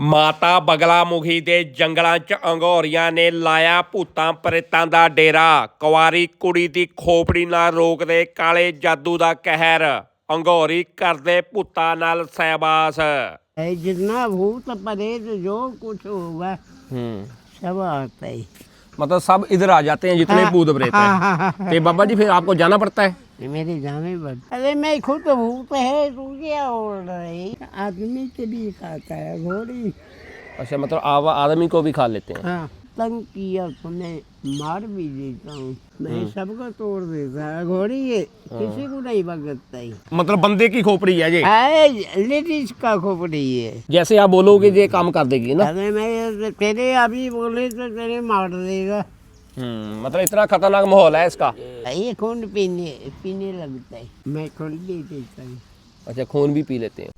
ਮਾਤਾ ਬਗਲਾਮੁਖੀ ਦੇ ਜੰਗਲਾਂ 'ਚ ਅੰਗੋਰੀਆਂ ਨੇ ਲਾਇਆ ਭੂਤਾਂ ਪ੍ਰੇਤਾਂ ਦਾ ਡੇਰਾ ਕੁਆਰੀ ਕੁੜੀ ਦੀ ਖੋਪੜੀ ਨਾਲ ਰੋਕਦੇ ਕਾਲੇ ਜਾਦੂ ਦਾ ਕਹਿਰ ਅੰਗੋਰੀ ਕਰਦੇ ਭੂਤਾਂ ਨਾਲ ਸਹਿਬਾਸ है जितना भूत परेत जो कुछ होगा ਹੂੰ सब आता ही मतलब सब इधर आ जाते हैं जितने हाँ, भूत प्रेत हाँ, हैं हाँ, हाँ, तो बाबा जी फिर आपको जाना पड़ता है ये मेरे जाने पर अरे मैं खुद भूत है तू क्या बोल रही? आदमी के भी खाता है घोड़ी। अच्छा मतलब आवा आदमी को भी खा लेते हैं? हाँ। तंग किया तो मैं मार भी देता हूँ। मैं सबको तोड़ देता है। घोड़ी ये किसी को नहीं भगतता ही मतलब बंदे की खोपड़ी है ये? है लेडीज़ का खोपड़ी है जैसे आप बोलोगे ये काम कर देगी ना? अरे मैं तेरे अभी बोले तो तेरे मार देगा। हम्म मतलब इतना खतरनाक माहौल है इसका। ये खून पीने पीने लगता है मैं खून पी देता हूँ अच्छा खून भी पी लेते हैं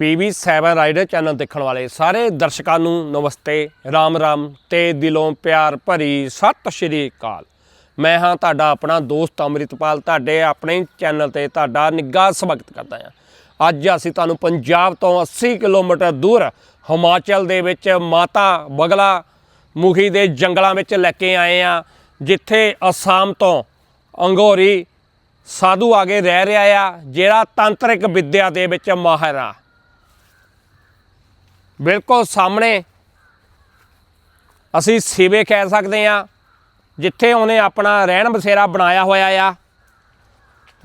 ਪੀਵੀ 7 ਰਾਈਡਰ ਚੈਨਲ ਦੇਖਣ ਵਾਲੇ ਸਾਰੇ ਦਰਸ਼ਕਾਂ ਨੂੰ ਨਮਸਤੇ ਰਾਮ ਰਾਮ ਤੇ ਦਿਲੋਂ ਪਿਆਰ ਭਰੀ ਸਤਿ ਸ਼੍ਰੀ ਅਕਾਲ ਮੈਂ ਹਾਂ ਤੁਹਾਡਾ ਆਪਣਾ ਦੋਸਤ ਅੰਮ੍ਰਿਤਪਾਲ ਤੁਹਾਡੇ ਆਪਣੇ ਚੈਨਲ ਤੇ ਤੁਹਾਡਾ ਨਿੱਘਾ ਸਵਾਗਤ ਕਰਦਾ ਹਾਂ ਅੱਜ ਅਸੀਂ ਤੁਹਾਨੂੰ ਪੰਜਾਬ ਤੋਂ 80 ਕਿਲੋਮੀਟਰ ਦੂਰ ਹਿਮਾਚਲ ਦੇ ਵਿੱਚ ਮਾਤਾ ਬਗਲਾ ਮੁਖੀ ਦੇ ਜੰਗਲਾਂ ਵਿੱਚ ਲੈ ਕੇ ਆਏ ਆ, ਜਿੱਥੇ ਅਸਾਮ ਤੋਂ ਅੰਗੋਰੀ ਸਾਧੂ ਆਗੇ ਰਹਿ ਰਿਹਾ ਆ, ਜਿਹੜਾ ਤੰਤਰਿਕ ਵਿੱਦਿਆ ਦੇ ਵਿੱਚ ਮਾਹਿਰ ਆ। ਬਿਲਕੁਲ ਸਾਹਮਣੇ ਅਸੀਂ ਸਿਵੇ ਕਹਿ ਸਕਦੇ ਆ, ਜਿੱਥੇ ਉਹਨੇ ਆਪਣਾ ਰਹਿਣ ਬਸੇਰਾ ਬਣਾਇਆ ਹੋਇਆ ਆ।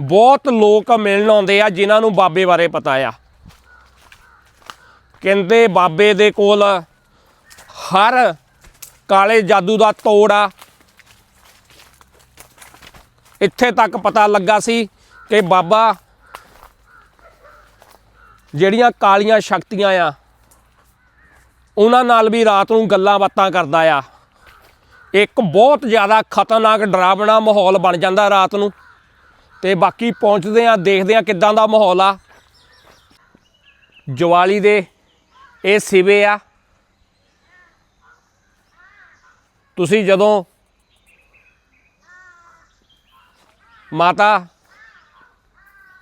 ਬਹੁਤ ਲੋਕ ਮਿਲਣ ਆਉਂਦੇ ਆ, ਜਿਨ੍ਹਾਂ ਨੂੰ ਬਾਬੇ ਬਾਰੇ ਪਤਾ ਆ। ਕਹਿੰਦੇ ਬਾਬੇ ਦੇ ਕੋਲ ਹਰ ਕਾਲੇ ਜਾਦੂ ਦਾ ਤੋੜ ਆ। ਇੱਥੇ ਤੱਕ ਪਤਾ ਲੱਗਾ ਸੀ ਕਿ ਬਾਬਾ ਜਿਹੜੀਆਂ ਕਾਲੀਆਂ ਸ਼ਕਤੀਆਂ ਆ, ਉਹਨਾਂ ਨਾਲ ਵੀ ਰਾਤ ਨੂੰ ਗੱਲਾਂ ਬਾਤਾਂ ਕਰਦਾ ਆ। ਇੱਕ ਬਹੁਤ ਜ਼ਿਆਦਾ ਖਤਰਨਾਕ ਡਰਾਵਣਾ ਮਾਹੌਲ ਬਣ ਜਾਂਦਾ ਰਾਤ ਨੂੰ। ਤੇ ਬਾਕੀ ਪਹੁੰਚਦੇ ਆ, ਦੇਖਦੇ ਆ ਕਿੱਦਾਂ ਦਾ ਮਾਹੌਲ ਆ। ਜਵਾਲੀ ਦੇ ਇਹ ਸਿਵੇ ਆ। ਤੁਸੀਂ ਜਦੋਂ ਮਾਤਾ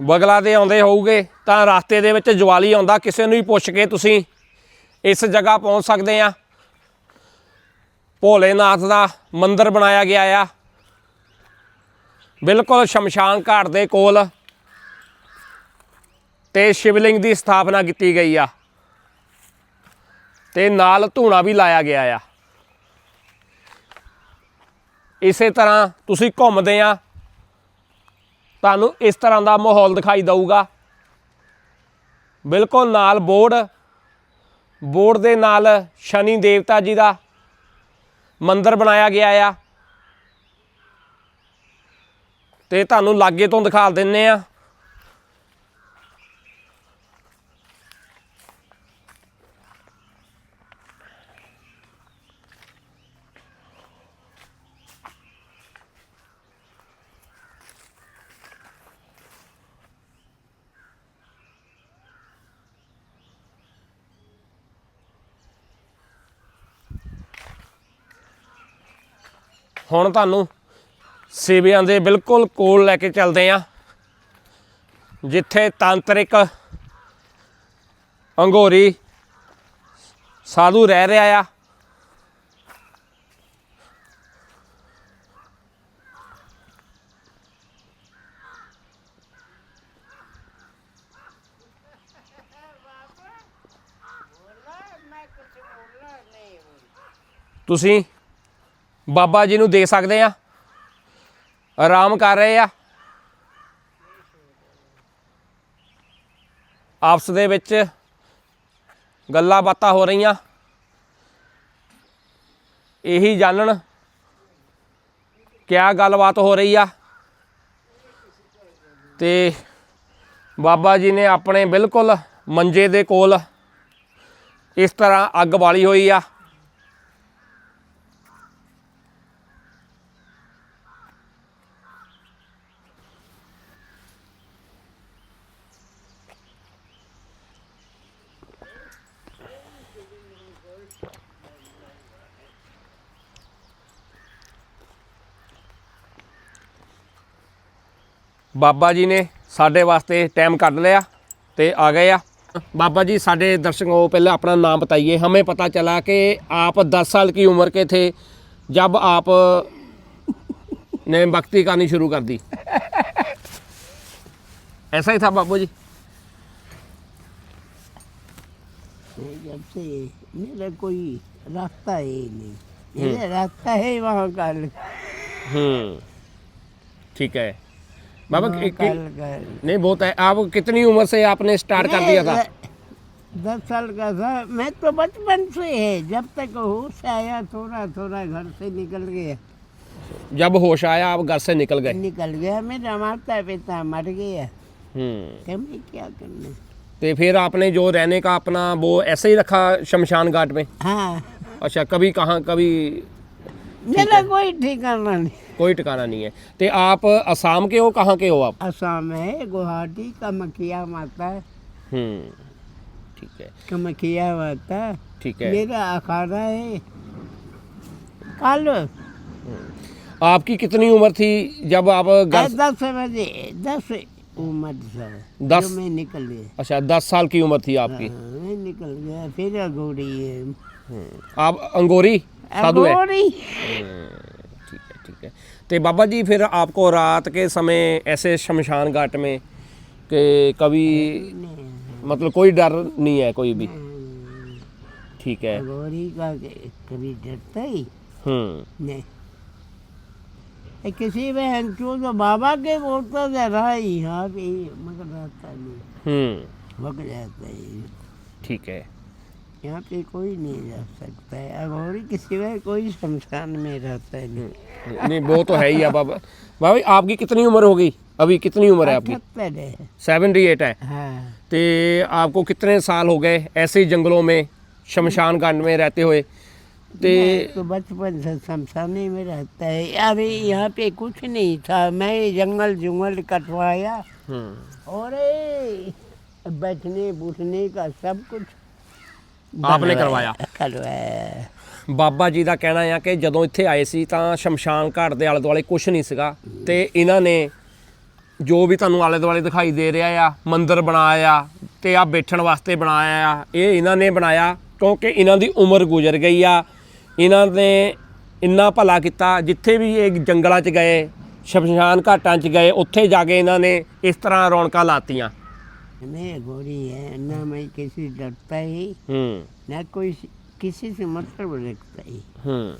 ਬਗਲਾ ਦੇ ਆਉਂਦੇ ਹੋਊਗੇ, ਤਾਂ ਰਸਤੇ ਦੇ ਵਿੱਚ ਜਵਾਲੀ ਆਉਂਦਾ, ਕਿਸੇ ਨੂੰ ਹੀ ਪੁੱਛ ਕੇ ਤੁਸੀਂ ਇਸ ਜਗ੍ਹਾ ਪਹੁੰਚ ਸਕਦੇ ਆ। ਭੋਲੇਨਾਥ ਦਾ ਮੰਦਿਰ ਬਣਾਇਆ ਗਿਆ ਆ। ਬਿਲਕੁਲ ਸ਼ਮਸ਼ਾਨ ਘਾਟ ਦੇ ਕੋਲ ਤੇ ਸ਼ਿਵਲਿੰਗ ਦੀ ਸਥਾਪਨਾ ਕੀਤੀ ਗਈ ਆ। ਤੇ ਨਾਲ ਧੂਣਾ ਵੀ ਲਾਇਆ ਗਿਆ ਆ। ਇਸੇ ਤਰ੍ਹਾਂ ਤੁਸੀਂ ਘੁੰਮਦੇ ਆ, ਤੁਹਾਨੂੰ ਇਸ ਤਰ੍ਹਾਂ ਦਾ ਮਾਹੌਲ ਦਿਖਾਈ ਦਊਗਾ। ਬਿਲਕੁਲ ਨਾਲ ਬੋਰਡ ਬੋਰਡ ਦੇ ਨਾਲ ਸ਼ਨੀ ਦੇਵਤਾ ਜੀ ਦਾ ਮੰਦਿਰ ਬਣਾਇਆ ਗਿਆ ਆ। ਤੇ ਤੁਹਾਨੂੰ ਲਾਗੇ ਤੋਂ ਦਿਖਾ ਦਿੰਨੇ ਆ। ਹੁਣ ਤੁਹਾਨੂੰ ਸੇਵਿਆਂ ਦੇ ਬਿਲਕੁਲ ਕੋਲ ਲੈ ਕੇ ਚੱਲਦੇ ਆ ਜਿੱਥੇ ਤਾਂਤਰਿਕ ਅੰਗੋਰੀ ਸਾਧੂ ਰਹਿ ਰਿਹਾ ਆ। ਤੁਸੀਂ ਬਾਬਾ ਜੀ ਨੂੰ ਦੇ ਸਕਦੇ ਆ? ਆਰਾਮ ਕਰ ਰਹੇ ਆ? ਆਪਸ ਦੇ ਵਿੱਚ ਗੱਲਾਂ ਬਾਤਾਂ ਹੋ ਰਹੀਆਂ। ਇਹੀ ਜਾਣਨ ਕਿਆ ਗੱਲਬਾਤ ਹੋ ਰਹੀ ਆ। ਤੇ ਬਾਬਾ ਜੀ ਨੇ ਆਪਣੇ ਬਿਲਕੁਲ ਮੰਜੇ ਦੇ ਕੋਲ ਇਸ ਤਰ੍ਹਾਂ ਅੱਗ ਬਾਲੀ ਹੋਈ ਆ। ਬਾਬਾ ਜੀ ਨੇ ਸਾਡੇ ਵਾਸਤੇ ਟਾਈਮ ਕੱਢ ਲਿਆ ਤੇ ਆ गए ਆ बाबा जी साढ़े दर्शकों को पहले अपना नाम बताइए हमें पता चला कि आप 10 साल की उम्र के थे जब आप ने भक्ति करनी शुरू कर दी ऐसा ही था बाबू जी जब से मेरा कोई रास्ता है ही नहीं मेरा रास्ता है वहाँ कल हम्म ठीक है बाबा वहाँ कि- नहीं बहुत है। आप कितनी उम्र से आपने स्टार्ट कर दिया था? दस साल का था। मैं तो बचपन से है जब तक होश आया थोड़ा थोड़ा घर से निकल गया। जब होश आया आप घर से निकल गए? निकल गया। मेरा माता पिता मर गया। हम्म। क्या करना? तो फिर आपने जो रहने का अपना वो ऐसे ही रखा शमशान घाट में? हाँ। अच्छा कभी कहाँ कभी मेरा कोई ठिकाना नहीं। कोई ठिकाना नहीं है। तो आप असम के हो कहाँ के हो आप? असम है गुवाहाटी कामाख्या माता। हम्म ठीक है। कामाख्या माता। ठीक है। मेरा अखाड़ा है। कालो। आपकी कितनी उम्र थी जब आप दस बजे दस उम्र दस? में निकल गए अच्छा दस साल की उम्र थी आपकी। हाँ, मैं निकल गया फिर अगोड़ी है। हम्म। आप अंगोरी साधु है? ठीक है ठीक है तो बाबा जी फिर आपको रात के समय ऐसे शमशान घाट में कि कभी मतलब कोई डर नहीं है कोई भी ठीक है अगोड़ी का के- कभी डरता ही हम्म नहीं ए, किसी में तो बाबा के बोलता जा रहा है यहाँ पे मगर रहता नहीं हम्म भग जाता है ठीक है यहाँ पे कोई नहीं जा सकता है। अगोरी के सिवाय कोई शमशान में रहता है नहीं। नहीं वो तो है ही है बाबा जी, आपकी कितनी उम्र होगी? अभी कितनी उम्र है आपकी? है। सेवेंटी एट है। हाँ। तो आपको कितने साल हो गए ऐसे जंगलों में शमशान घाट में रहते हुए? तो तो बचपन से शमशाने में रहता है। अरे यहाँ पे कुछ नहीं था। मैं जंगल जुंगल कटवाया। हम्म, और बैठने बुठने का सब कुछ ਆਪ ਨੇ ਕਰਵਾਇਆ। ਕਰਵਾਇਆ। ਬਾਬਾ ਜੀ ਦਾ ਕਹਿਣਾ ਆ ਕਿ ਜਦੋਂ ਇੱਥੇ ਆਏ ਸੀ ਤਾਂ ਸ਼ਮਸ਼ਾਨ ਘਾਟ ਦੇ ਆਲੇ ਦੁਆਲੇ ਕੁਝ ਨਹੀਂ ਸੀਗਾ ਤੇ ਇਹਨਾਂ ਨੇ ਜੋ ਵੀ ਤੁਹਾਨੂੰ ਆਲੇ ਦੁਆਲੇ ਦਿਖਾਈ ਦੇ ਰਿਹਾ ਆ ਮੰਦਰ ਬਣਾਇਆ ਆ ਤੇ ਆ ਬੈਠਣ ਵਾਸਤੇ ਬਣਾਇਆ ਆ ਇਹ ਇਹਨਾਂ ਨੇ ਬਣਾਇਆ ਕਿਉਂਕਿ ਇਹਨਾਂ ਦੀ ਉਮਰ ਗੁਜ਼ਰ ਗਈ ਆ। ਇਹਨਾਂ ਨੇ ਇੰਨਾ ਭਲਾ ਕੀਤਾ ਜਿੱਥੇ ਵੀ ਇਹ ਜੰਗਲਾਂ 'ਚ ਗਏ ਸ਼ਮਸ਼ਾਨ ਘਾਟਾਂ 'ਚ ਗਏ ਉੱਥੇ ਜਾ ਕੇ ਇਹਨਾਂ ਨੇ ਇਸ ਤਰ੍ਹਾਂ ਰੌਣਕਾਂ ਲਾਤੀਆਂ। मैं गोरी है ना हम्म। मैं किसी डरता ही हम्म। ना कोई किसी से मतलब रखता ही हम्म।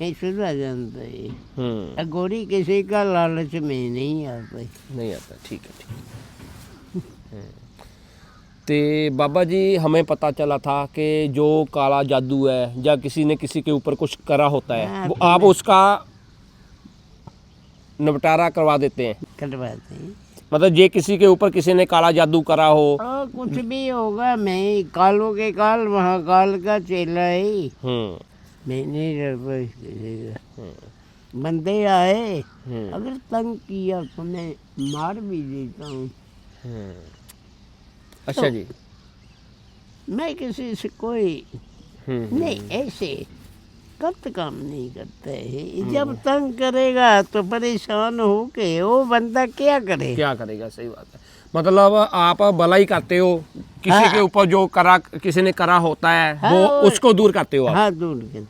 मैं सुधा जानता ही गोरी किसी का लालच में नहीं आता। नहीं आता ठीक है ठीक है। तो बाबा जी हमें पता चला था कि जो काला जादू है या किसी ने किसी के ऊपर कुछ करा होता है हाँ, वो आप उसका निपटारा करवा देते हैं। करवाते हैं मतलब ये किसी के ऊपर किसी ने काला जादू करा हो। और कुछ भी होगा मैं कालो के काल महाकाल का चेला ही। हम्म। मैं नहीं डरता इस किसी का बंदे आए। हम्म। अगर तंग किया तो मैं मार भी देता हूँ। हम्म। अच्छा जी। मैं किसी से कोई हम्म। नहीं ऐसे गलत काम नहीं करता है। जब तंग करेगा तो परेशान हो के वो बंदा क्या करे? क्या करेगा? सही बात है। मतलब आप भला ही करते हो किसी हाँ। के ऊपर जो करा किसी ने करा होता है हाँ, वो उसको दूर करते हो आप? हाँ दूर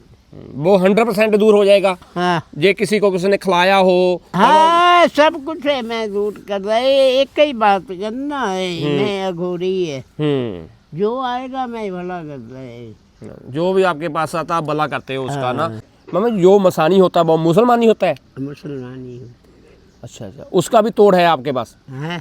वो हंड्रेड परसेंट दूर हो जाएगा। हाँ। जे किसी को किसी ने खिलाया हो हाँ सब कुछ है मैं दूर कर रहा है। एक ही बात करना है मैं अघोरी है। हम्म। जो आएगा मैं भला कर रहा है। जो भी आपके पास आता है आप भला करते हो उसका ना? हाँ। मम्मी जो मसानी होता है वो मुसलमानी होता है। मुसलमानी हूँ अच्छा अच्छा। उसका भी तोड़ है आपके पास? हाँ।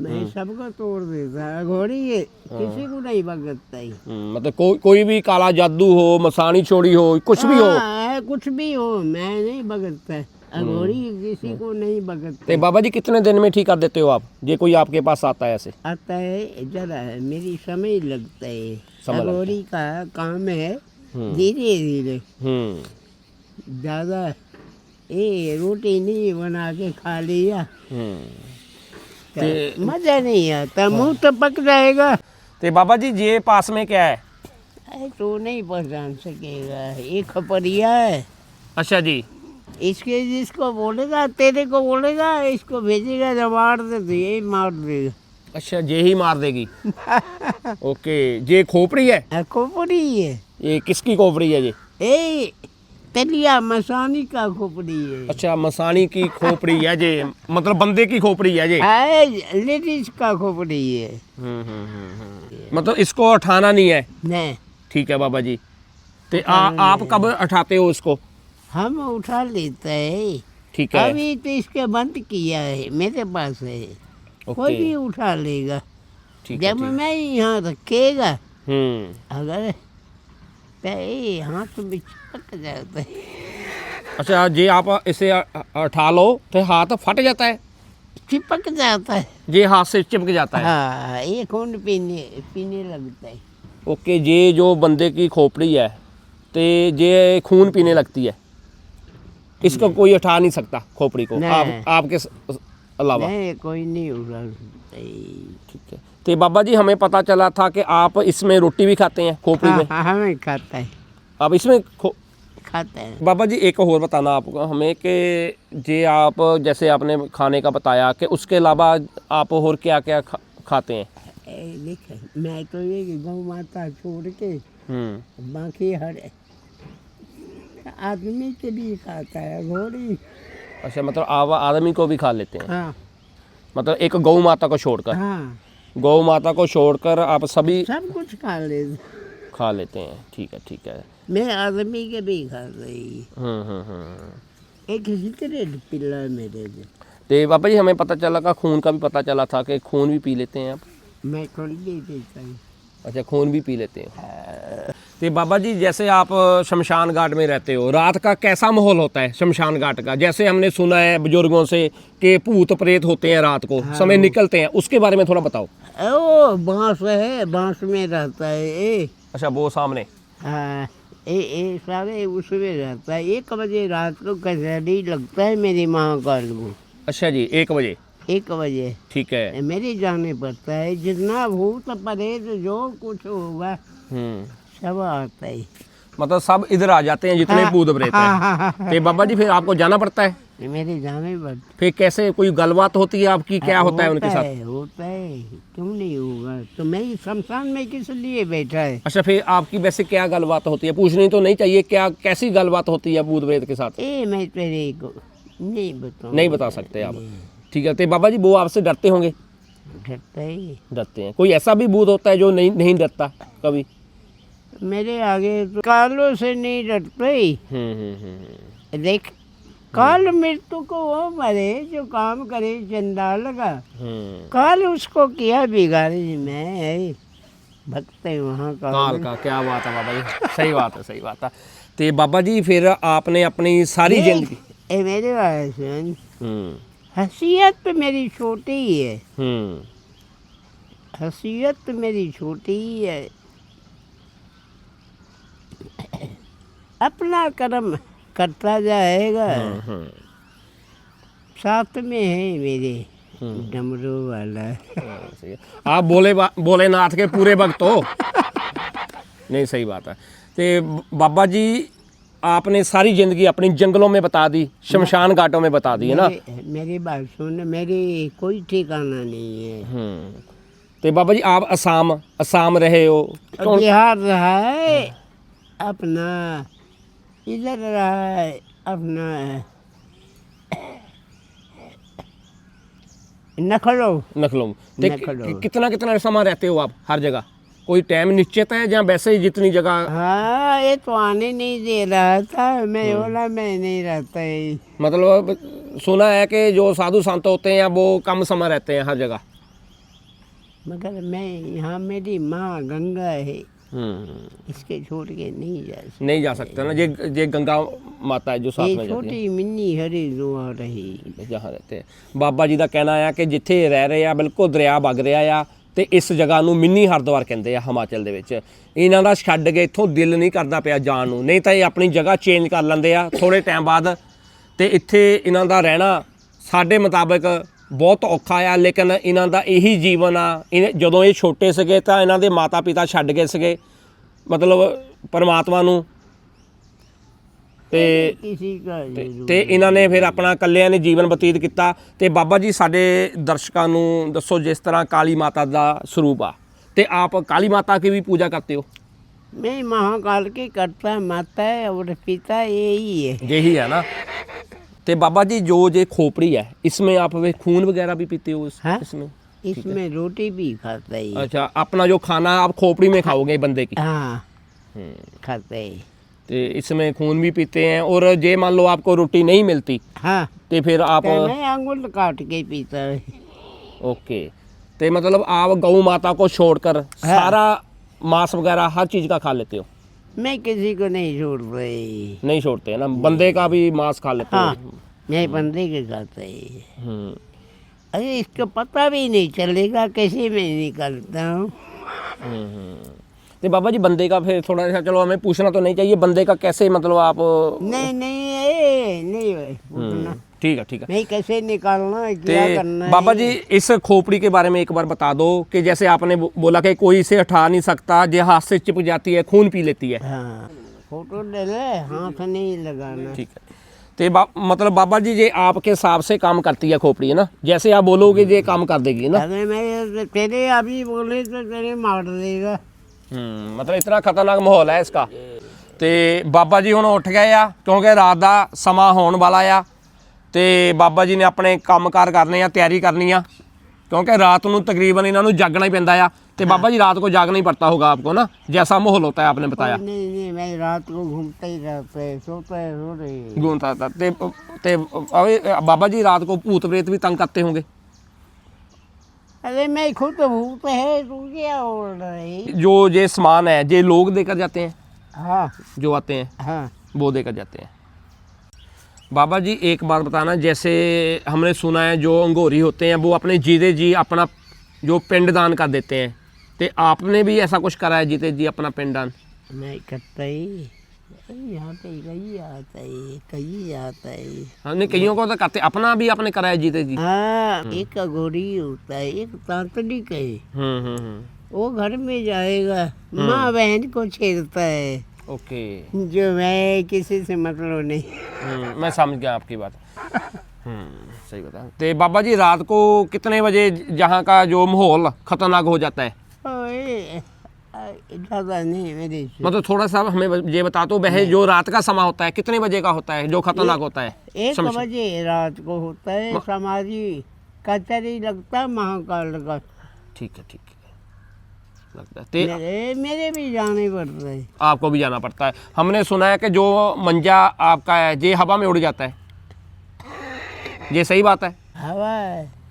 मैं सबको तोड़ देता अघोरी है। किसी को नहीं बगतता ही हम्म, मतलब कोई कोई भी काला जादू हो मसानी छोड़ी हो कुछ भी हो। हाँ, कुछ भी हो मैं नहीं बगतता अघोरी किसी को नहीं बगतता तो बाबा जी कितने दिन में ठीक कर देते हो आप? ये कोई आपके पास आता है ऐसे? आता है जरा मेरी समय लगता है। है। अघोरी का काम है हम्म। धीरे धीरे। हम्म। ज़्यादा ये रोटी नहीं बना के खा लिया। हम्म। तो मज़ा नहीं आता मुँह तो पक जाएगा। तो बाबा जी ये पास में क्या है? तू नहीं पहचान सकेगा ये खपरिया है। अच्छा जी। इसके जिसको बोलेगा तेरे को बोलेगा इसको भेजेगा जब मार दे तो यही मार देगा अच्छा ये ही मार देगी ओके ये खोपड़ी है खोपड़ी है ये किसकी खोपड़ी है ये ए तलिया मसानी का खोपड़ी है अच्छा मसानी की खोपड़ी है ये मतलब बंदे की खोपड़ी है ये आए लेडीज का खोपड़ी है हम्म, हम्म, हम्म, हम्म। मतलब इसको उठाना नहीं है नहीं ठीक है बाबा जी तो आ, आप कब उठाते हो इसको हम उठा लेते हैं। ठीक है। अभी तो इसके बंद किया है मेरे पास है। कोई भी उठा लेगा। ठीक है जब। मैं यहाँ रखेगा हम्म। अगर हाथ में चिपक जाता है। अच्छा जी आप इसे उठा लो तो हाथ फट जाता है। चिपक जाता है। ये हाथ से चिपक जाता है। हाँ ये खून पीने पीने लगता है। ओके ये जो बंदे की खोपड़ी है तो ये खून पीने लगती है। इसको कोई उठा नहीं सकता खोपड़ी को आप आपके अलावा। नहीं कोई नहीं उठा ठीक है। तो बाबा जी हमें पता चला था कि आप इसमें रोटी भी खाते हैं खोपड़ी हाँ, में। हाँ, हमें खाता है। आप इसमें खो खाता है। बाबा जी एक और बताना आपको हमें कि जे आप जैसे आपने खाने का बताया कि उसके अलावा आप और क्या क्या खा, खाते हैं? मैं तो ये गौ माता छोड़ के हम्म। बाकी हर आदमी के भी खाता है घोड़ी। अच्छा मतलब आप आदमी को भी खा लेते हैं? हाँ। मतलब एक गौ माता को छोड़कर? हाँ। गौ माता को छोड़कर आप सभी सब कुछ खा ले। खा लेते हैं। ठीक है ठीक है। मैं आदमी के भी खा रही। हम्म हम्म हम्म एक सिगरेट पिल्ला मेरे से तो बाबा जी हमें पता चला का खून का भी पता चला था कि खून भी पी लेते हैं आप? मैं खोल भी देता हूँ। अच्छा खून भी पी लेते हैं। तो बाबा जी जैसे आप शमशान घाट में रहते हो रात का कैसा माहौल होता है शमशान घाट का? जैसे हमने सुना है बुज़ुर्गों से कि भूत प्रेत होते हैं रात को हाँ। समय निकलते हैं उसके बारे में थोड़ा बताओ। ओ बाँस है बाँस में रहता है ए। अच्छा वो सामने। हाँ ए ए सारे उसमें रहता है। एक बजे रात को कचहरी लगता है मेरी माँ का। को अच्छा जी एक बजे। एक बजे। ठीक है। मेरे जाने पड़ता है जितना भूत परेत जो कुछ होगा हम्म। सब आता है मतलब सब इधर आ जाते हैं जितने भूत प्रेत हाँ, हैं हाँ, हाँ, हाँ। तो बाबा जी फिर आपको जाना पड़ता है? मेरे जाने पड़ता फिर कैसे कोई गलबात होती है आपकी? क्या होता है उनके साथ? होता है। क्यों नहीं होगा। तो मैं शमशान में किस लिए बैठा है? अच्छा फिर आपकी वैसे क्या गलबात होती है? पूछनी तो नहीं चाहिए क्या कैसी गलबात होती है भूत प्रेत के साथ? ए मैं तेरे को नहीं बताऊँ नहीं बता सकते आप। ठीक है तो बाबा जी वो आपसे डरते होंगे? डरता है। डरते हैं। कोई ऐसा भी भूत होता है जो नहीं नहीं डरता कभी? मेरे आगे तो कालों से नहीं डरते ही हम्म हम्म हम्म देख काल मृत्यु को वो मरे जो काम करे चंदाल का हम्म। काल उसको किया बिगाड़ी मैं है। भक्त वहाँ का। काल का क्या बात है बाबा जी। सही बात है सही बात है। तो बाबा जी फिर आपने अपनी सारी ज़िंदगी ए मेरे भाई सुन। हसीयत तो मेरी छोटी ही है। हसीयत तो मेरी छोटी ही है। अपना कर्म करता जाएगा। हम्म साथ में है मेरे डमरू वाला। हाँ, आप बोले भोलेनाथ के पूरे भक्त हो। नहीं सही बात है। तो बाबा जी आपने सारी ज़िंदगी अपनी जंगलों में बता दी शमशान घाटों में बता दी है ना? मेरी- बात सुन मेरी कोई ठिकाना नहीं है। तो बाबा जी आप असम असम रहे हो? बिहार रहा है। अपना इधर रहा है अपना नखलो नखलों। कि- कितना कितना समय रहते हो आप हर जगह? कोई टाइम निश्चित है या वैसे ही जितनी जगह हाँ ये तो आने नहीं दे रहा था मैं बोला मैं नहीं रहता है मतलब सुना है कि जो साधु संत होते हैं वो कम समय रहते हैं हर जगह। मगर मैं यहाँ मेरी माँ गंगा है। हम्म इसके छोड़ के नहीं जा सकती नहीं जा सकते ना ये ये गंगा माता है जो साथ ये में जाती छोटी मिन्नी हरी दुआ रही ਹੈ ਜਹਾਂ ਰਹਤੇ ਹੈ ਬਾਬਾ ਜੀ ਦਾ ਕਹਿਣਾ ਆ ਕਿ ਜਿੱਥੇ ਇਹ ਰਹਿ ਰਹੇ ਆ ਬਿਲਕੁਲ ਦਰਿਆ ਵਗ ਰਿਹਾ ਆ ਤੇ ਇਸ ਜਗ੍ਹਾ ਨੂੰ ਮਿੰਨੀ ਹਰਦੁਆਰ ਕਹਿੰਦੇ ਆ ਹਿਮਾਚਲ ਦੇ ਵਿੱਚ ਇਹਨਾਂ ਦਾ ਛੱਡ ਕੇ ਇੱਥੋਂ ਦਿਲ ਨਹੀਂ ਕਰਦਾ ਪਿਆ ਜਾਣ ਨੂੰ ਨਹੀਂ ਤਾਂ ਇਹ ਆਪਣੀ ਜਗ੍ਹਾ ਚੇਂਜ ਕਰ ਲੈਂਦੇ ਆ ਥੋੜੇ ਟਾਈਮ ਬਾਅਦ ਤੇ ਇੱਥੇ ਇਹਨਾਂ ਦਾ ਰਹਿਣਾ ਸਾਡੇ ਮੁਤਾਬਕ ਬਹੁਤ ਔਖਾ ਆ ਲੇਕਿਨ ਇਹਨਾਂ ਦਾ ਇਹੀ ਜੀਵਨ ਆ ਇਹ- ਜਦੋਂ ਇਹ ਛੋਟੇ ਸੀਗੇ ਤਾਂ ਇਹਨਾਂ ਦੇ ਮਾਤਾ ਪਿਤਾ ਛੱਡ ਗਏ ਸੀਗੇ ਮਤਲਬ ਪਰਮਾਤਮਾ ਨੂੰ ਤੇ किसी का जरूर ਤੇ ਇਹਨਾਂ ਨੇ ਫਿਰ ਆਪਣਾ ਕੱਲਿਆਂ ਨੇ ਜੀਵਨ ਬਤੀਤ ਕੀਤਾ ਤੇ ਬਾਬਾ ਜੀ ਸਾਡੇ ਦਰਸ਼ਕਾਂ ਨੂੰ ਦੱਸੋ ਜਿਸ ਤਰ੍ਹਾਂ ਕਾਲੀ ਮਾਤਾ ਦਾ ਸਰੂਪ ਆ ਤੇ ਆਪ ਕਾਲੀ ਮਾਤਾ की भी पूजा करते हो मैं महाकाल की करता माता है और पिता यही है यही है ना ते बाबा जी जो जे खोपड़ी है इसमें आप वे खून वगैरह भी पीते हो इस, हाँ? इसमें? इसमें रोटी भी खाते हैं। अच्छा अपना जो खाना आप खोपड़ी में खाओगे बंदे की? हाँ। हम्म। खाते हैं। ते इसमें खून भी पीते हैं और जे मान लो आपको रोटी नहीं मिलती हाँ। ते फिर आप अंगुल काट के पीता है। ओके। ते मतलब आप गऊ माता को छोड़कर हाँ। सारा मांस वगैरह हर चीज़ का खा लेते हो? मैं किसी को नहीं छोड़ रही नहीं छोड़ते हैं ना बंदे का भी मांस खा लेते हाँ हो मैं बंदे के खाता है हम्म, अरे इसको पता भी नहीं चलेगा कैसे मैं निकलता हूँ हम्म, हम्म। तो बाबा जी बंदे का फिर थोड़ा सा चलो हमें पूछना तो नहीं चाहिए बंदे का कैसे मतलब आप नहीं नहीं ए, नहीं भाई पूछना ठीक है ठीक है नहीं कैसे निकालना है क्या ते करना है बाबा जी इस खोपड़ी के बारे में एक बार बता दो कि जैसे आपने बो- बोला कि कोई इसे हटा नहीं सकता जो हाथ से चिपक जाती है खून पी लेती है हाँ फोटो ले ले हाथ नहीं लगाना ठीक है तो बा, मतलब बाबा जी ये आपके हिसाब से काम करती है खोपड़ी है ना जैसे आप बोलोगे ये काम कर देगी ना अरे मैं तेरे अभी बोले तो तेरे मार देगा ਹੂੰ ਮਤਲਬ ਇਤਨਾ ਖਤਰਨਾਕ ਮਾਹੌਲ ਹੈ ਇਸਕਾ ਤੇ ਬਾਬਾ ਜੀ ਹੁਣ ਉੱਠ ਗਏ ਆ ਕਿਉਂਕਿ ਰਾਤ ਦਾ ਸਮਾਂ ਹੋਣ ਵਾਲਾ ਆ ਤੇ ਬਾਬਾ ਜੀ ਨੇ ਆਪਣੇ ਕੰਮਕਾਰ ਕਰਨੇ ਆ ਤਿਆਰੀ ਕਰਨੀ ਆ क्योंकि रात ਨੂੰ ਤਕਰੀਬਨ ਇਹਨਾਂ ਨੂੰ ਜਾਗਣਾ ਹੀ ਪੈਂਦਾ ਆ ਤੇ ਬਾਬਾ ਜੀ ਰਾਤ को जागना ही पड़ता होगा आपको ना जैसा माहौल होता है आपने बताया नहीं नहीं मैं रात को घूमता ही रहता है सोता है सो रही घूमता था ते ते अबे बाबा जी रात को भूत प्रेत भी तंग करते होंगे अरे मैं खुद भूत है तू क्या बोल रही जो ये सामान है ये लोग देकर जाते हैं हाँ जो आते हैं हाँ वो देकर जाते हैं बाबा जी एक बात बताना जैसे हमने सुना है जो अंगोरी होते हैं वो अपने जीते जी अपना जो पिंड दान कर देते हैं। तो आपने भी ऐसा कुछ करा है जीते जी अपना पिंडदान मैं करता ही। यहाँ पे कहीं आता है कहीं आता है। हमने कईयों को तो करते अपना भी आपने कराया जीते जी? हाँ एक अघोरी होता है एक तांत्रिक है। हम्म हम्म हम्म। वो घर में जाएगा माँ बहन को छेड़ता है। ओके। जो मैं किसी से मतलब नहीं। हम्म, मैं समझ गया आपकी बात। हम्म सही बता तो बाबा जी रात को कितने बजे जहाँ का जो माहौल खतरनाक हो जाता है? ज़्यादा नहीं मेरे मतलब थोड़ा सा हमें ये बता दो वह जो रात का समय होता है कितने बजे का होता है जो खतरनाक होता है? एक बजे रात को होता है समाधि कचहरी लगता है महाकाल का। ठीक है ठीक है। लगता है। ते मेरे मेरे भी जाने पड़ता है। आपको भी जाना पड़ता है। हमने सुना है कि जो मंजा आपका है ये हवा में उड़ जाता है। ये सही बात है। हवा है।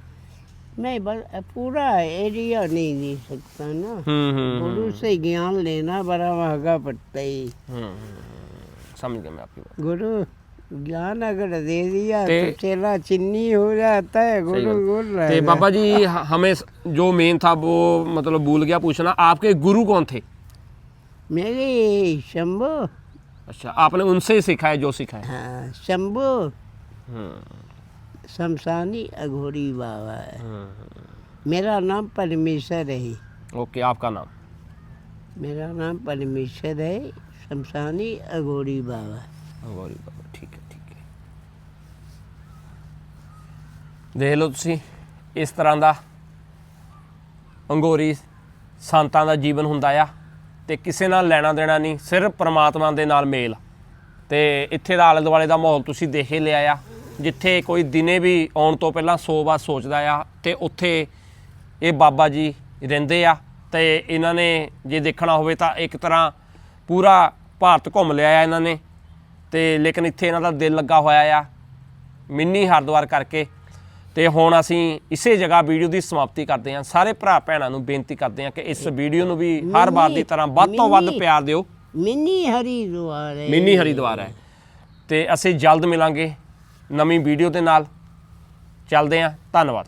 मैं बस पूरा एरिया नहीं दे सकता ना। हम्म हम्म गुरु से ज्ञान लेना बड़ा महँगा पड़ता है। हम्म, हम्म, समझ गया मैं आपकी बात। गुरु ज्ञान अगर दे दिया ते- तो चेला चिन्नी हो जाता है गुरु बोल रहा तो है बाबा जी ह- हमें जो मेन था वो मतलब भूल गया पूछना आपके गुरु कौन थे मेरे शंभू अच्छा आपने उनसे ही सीखा है जो सीखा है हाँ शंभू हम्म, शमशानी अघोरी बाबा है हम्म, मेरा नाम परमेश्वर है ओके आपका नाम मेरा नाम परमेश्वर है शमशानी अघोरी बाबा ਗੌਰੀ ਬਾਬਾ ਦੇਖ ਲਓ ਤੁਸੀਂ, ਇਸ ਤਰ੍ਹਾਂ ਦਾ ਅੰਗੋਰੀ ਸੰਤਾਂ ਦਾ ਜੀਵਨ ਹੁੰਦਾ ਆ ਤੇ ਕਿਸੇ ਨਾਲ ਲੈਣਾ ਦੇਣਾ ਨਹੀਂ, ਸਿਰਫ ਪ੍ਰਮਾਤਮਾ ਦੇ ਨਾਲ ਮੇਲ। ਤੇ ਇੱਥੇ ਦਾ ਆਲੇ ਦੁਆਲੇ ਦਾ ਮਾਹੌਲ ਤੁਸੀਂ ਦੇਖ ਹੀ ਲਿਆ ਆ, ਜਿੱਥੇ ਕੋਈ ਦਿਨੇ ਵੀ ਆਉਣ ਤੋਂ ਪਹਿਲਾਂ 100 ਵਾਰ ਸੋਚਦਾ ਆ, ਤੇ ਉੱਥੇ ਇਹ ਬਾਬਾ ਜੀ ਰਹਿੰਦੇ ਆ, ਤੇ ਇਹਨਾਂ ਨੇ ਜੇ ਦੇਖਣਾ ਹੋਵੇ ਤਾਂ ਇੱਕ ਤਰ੍ਹਾਂ ਪੂਰਾ ਭਾਰਤ ਘੁੰਮ ਲਿਆ ਆ ਇਹਨਾਂ ਨੇ। ਤੇ ਲੇਕਿਨ ਇੱਥੇ ਇਹਨਾਂ ਦਾ ਦਿਲ ਲੱਗਾ ਹੋਇਆ ਆ, ਮਿੰਨੀ ਹਰਿਦੁਆਰ ਕਰਕੇ। ਤੇ ਹੁਣ ਅਸੀਂ ਇਸੇ ਜਗ੍ਹਾ ਵੀਡੀਓ ਦੀ ਸਮਾਪਤੀ ਕਰਦੇ ਹਾਂ। ਸਾਰੇ ਭਰਾ ਭੈਣਾਂ ਨੂੰ ਬੇਨਤੀ ਕਰਦੇ ਹਾਂ ਕਿ ਇਸ ਵੀਡੀਓ ਨੂੰ ਵੀ ਹਰ ਵਾਰ ਦੀ ਤਰ੍ਹਾਂ ਵੱਧ ਤੋਂ ਵੱਧ ਪਿਆਰ ਦਿਓ। ਮਿੰਨੀ ਹਰੀ ਦੁਆਰ। ਹੈ ਮਿੰਨੀ ਹਰੀ ਦੁਆਰ ਹੈ। ਤੇ ਅਸੀਂ ਜਲਦ ਮਿਲਾਂਗੇ ਨਵੀਂ ਵੀਡੀਓ ਦੇ ਨਾਲ। ਚੱਲਦੇ ਹਾਂ। ਧੰਨਵਾਦ।